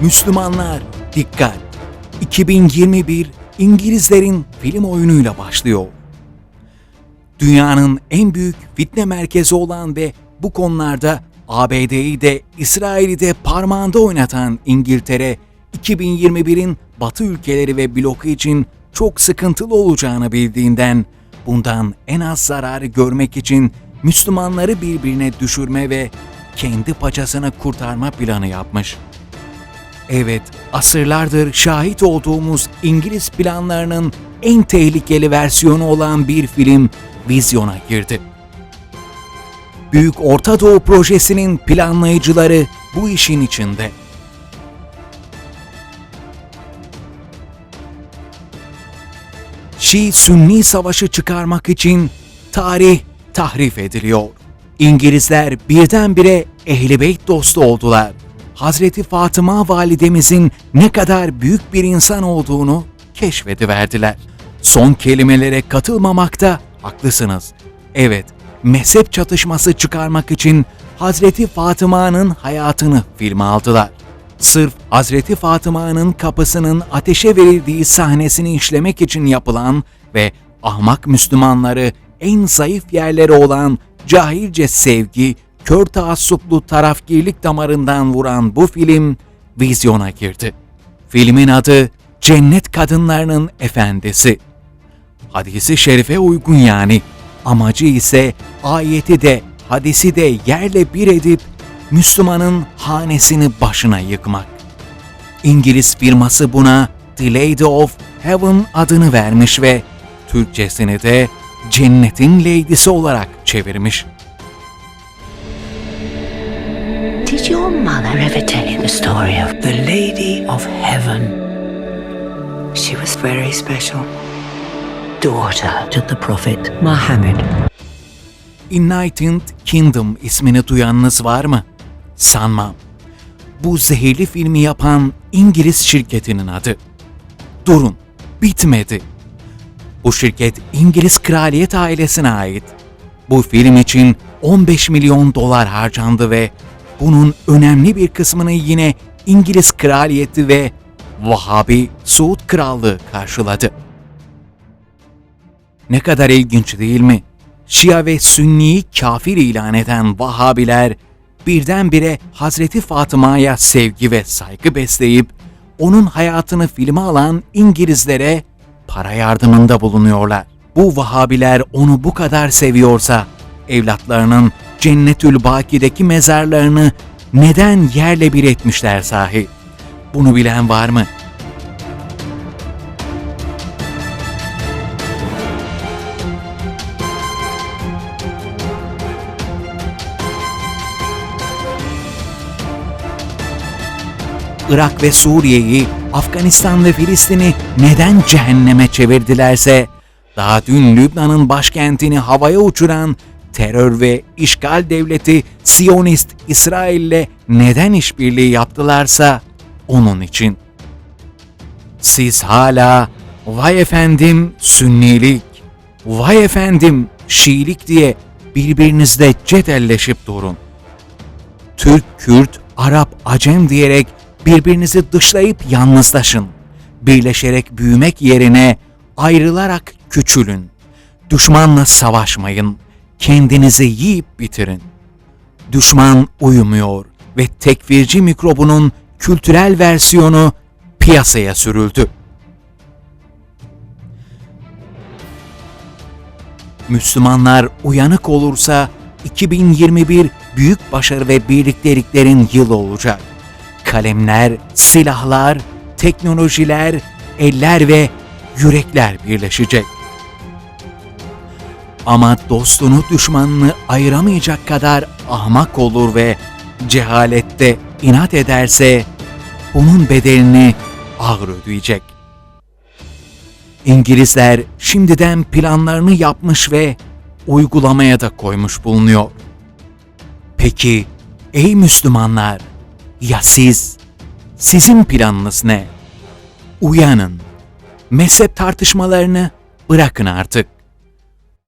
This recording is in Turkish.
Müslümanlar dikkat! 2021 İngilizlerin film oyunuyla başlıyor. Dünyanın en büyük fitne merkezi olan ve bu konularda ABD'yi de İsrail'i de parmağında oynatan İngiltere, 2021'in Batı ülkeleri ve bloku için çok sıkıntılı olacağını bildiğinden bundan en az zararı görmek için Müslümanları birbirine düşürme ve kendi paçasını kurtarma planı yapmış. Evet, asırlardır şahit olduğumuz İngiliz planlarının en tehlikeli versiyonu olan bir film vizyona girdi. Büyük Orta Doğu Projesi'nin planlayıcıları bu işin içinde. Şii-Sünni savaşı çıkarmak için tarih tahrif ediliyor. İngilizler birdenbire Ehl-i Beyt dostu oldular. Hazreti Fatıma validemizin ne kadar büyük bir insan olduğunu keşfediverdiler. Son kelimelere katılmamakta haklısınız. Evet, mezhep çatışması çıkarmak için Hazreti Fatıma'nın hayatını filme aldılar. Sırf Hazreti Fatıma'nın kapısının ateşe verildiği sahnesini işlemek için yapılan ve ahmak Müslümanları en zayıf yerleri olan cahilce sevgi, kör taassuplu tarafgirlik damarından vuran bu film vizyona girdi. Filmin adı Cennet Kadınlarının Efendisi. Hadisi şerife uygun yani. Amacı ise ayeti de hadisi de yerle bir edip Müslümanın hanesini başına yıkmak. İngiliz firması buna The Lady of Heaven adını vermiş ve Türkçesini de Cennetin Lady'si olarak çevirmiş. Did your mother ever tell you the story of The Lady of Heaven, she was very special? Daughter to the Prophet Muhammad. Enlightened Kingdom ismini duyanınız var mı? Sanmam. Bu zehirli filmi yapan İngiliz şirketinin adı. Durun, bitmedi. Bu şirket İngiliz kraliyet ailesine ait. Bu film için 15 milyon dolar harcandı ve bunun önemli bir kısmını yine İngiliz kraliyeti ve Vahabi Suud Krallığı karşıladı. Ne kadar ilginç değil mi? Şia ve Sünni'yi kafir ilan eden Vahabiler birdenbire Hazreti Fatıma'ya sevgi ve saygı besleyip onun hayatını filme alan İngilizlere para yardımında bulunuyorlar. Bu Vahabiler onu bu kadar seviyorsa evlatlarının Cennetül Baki'deki mezarlarını neden yerle bir etmişler sahi? Bunu bilen var mı? Irak ve Suriye'yi, Afganistan ve Filistin'i neden cehenneme çevirdilerse, daha dün Lübnan'ın başkentini havaya uçuran terör ve işgal devleti Siyonist İsrail'le neden işbirliği yaptılarsa onun için. Siz hala vay efendim Sünnilik, vay efendim Şiilik diye birbirinizle cedelleşip durun. Türk, Kürt, Arap, Acem diyerek birbirinizi dışlayıp yalnızlaşın. Birleşerek büyümek yerine ayrılarak küçülün. Düşmanla savaşmayın. Kendinizi yiyip bitirin. Düşman uyumuyor ve tekfirci mikrobunun kültürel versiyonu piyasaya sürüldü. Müslümanlar uyanık olursa 2021 büyük başarı ve birlikteliklerin yılı olacak. Kalemler, silahlar, teknolojiler, eller ve yürekler birleşecek. Ama dostunu düşmanını ayıramayacak kadar ahmak olur ve cehalette inat ederse bunun bedelini ağır ödeyecek. İngilizler şimdiden planlarını yapmış ve uygulamaya da koymuş bulunuyor. Peki ey Müslümanlar ya siz? Sizin planınız ne? Uyanın. Mezhep tartışmalarını bırakın artık.